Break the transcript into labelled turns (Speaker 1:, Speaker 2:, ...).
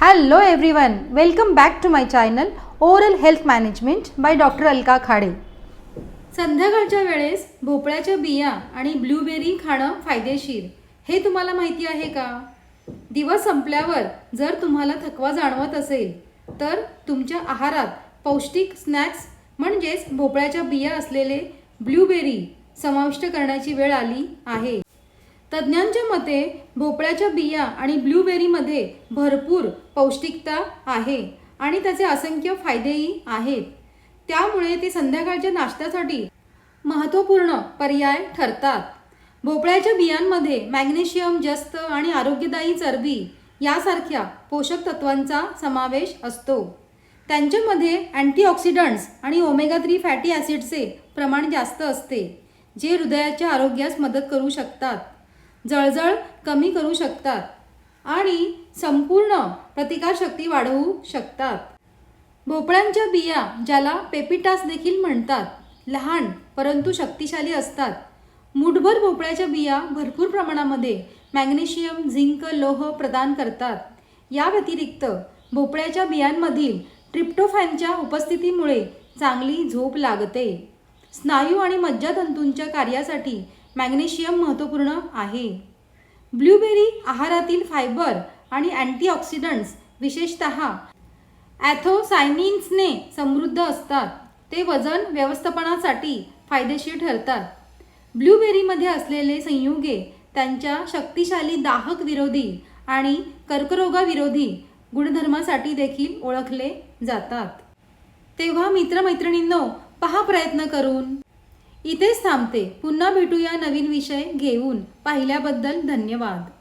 Speaker 1: Hello everyone welcome back to my channel oral health management by doctor Alka Khade संध्याकाळच्या वेळेस भोपळ्याच्या बिया आणि ब्लूबेरी खाणं फायदेशीर. हे तुम्हाला माहिती आहे का? दिवस संपल्यावर जर तुम्हाला थकवा जाणवत असेल तर तुमच्या आहारात पौष्टिक स्नॅक्स म्हणजेच भोपळ्याच्या बिया असलेले ब्लूबेरी समाविष्ट करण्याची वेळ आली आहे. तज्ज्ञांच्या मते भोपळ्याच्या बिया आणि ब्लूबेरीमध्ये भरपूर पौष्टिकता आहे आणि त्याचे असंख्य फायदेही आहेत. त्यामुळे ते संध्याकाळच्या नाश्त्यासाठी महत्त्वपूर्ण पर्याय ठरतात. भोपळ्याच्या बियांमध्ये मॅग्नेशियम जस्त आणि आरोग्यदायी चरबी यासारख्या पोषक तत्वांचा समावेश असतो. त्यांच्यामध्ये अँटीऑक्सिडंट्स आणि ओमेगा थ्री फॅटी ॲसिडचे प्रमाण जास्त असते जे हृदयाच्या आरोग्यास मदत करू शकतात. जळजळ कमी करू शकतात आणि संपूर्ण प्रतिकारशक्ती वाढवू शकतात. भोपळ्यांच्या बिया ज्याला पेपिटास देखील म्हणतात लहान परंतु शक्तिशाली असतात. मुठभर भोपळ्याच्या बिया भरपूर प्रमाणामध्ये मॅग्नेशियम झिंक लोह प्रदान करतात. या व्यतिरिक्त भोपळ्याच्या बियांमधील ट्रिप्टोफॅनच्या उपस्थितीमुळे चांगली झोप लागते. स्नायू आणि मज्जातंतूंच्या कार्यासाठी मॅग्नेशियम महत्त्वपूर्ण आहे. ब्लूबेरी आहारातील फायबर आणि अँटीऑक्सिडंट्स विशेषतः ॲथोसायनिन्सने समृद्ध असतात. ते वजन व्यवस्थापनासाठी फायदेशीर ठरतात. ब्लूबेरीमध्ये असलेले संयुगे त्यांच्या शक्तिशाली दाहक विरोधी आणि कर्करोगाविरोधी गुणधर्मासाठी देखील ओळखले जातात. तेव्हा मित्रमैत्रिणींनो पहा प्रयत्न करून. इथेच थांबते. पुन्हा भेटूया नवीन विषय घेऊन. पाहिल्याबद्दल धन्यवाद.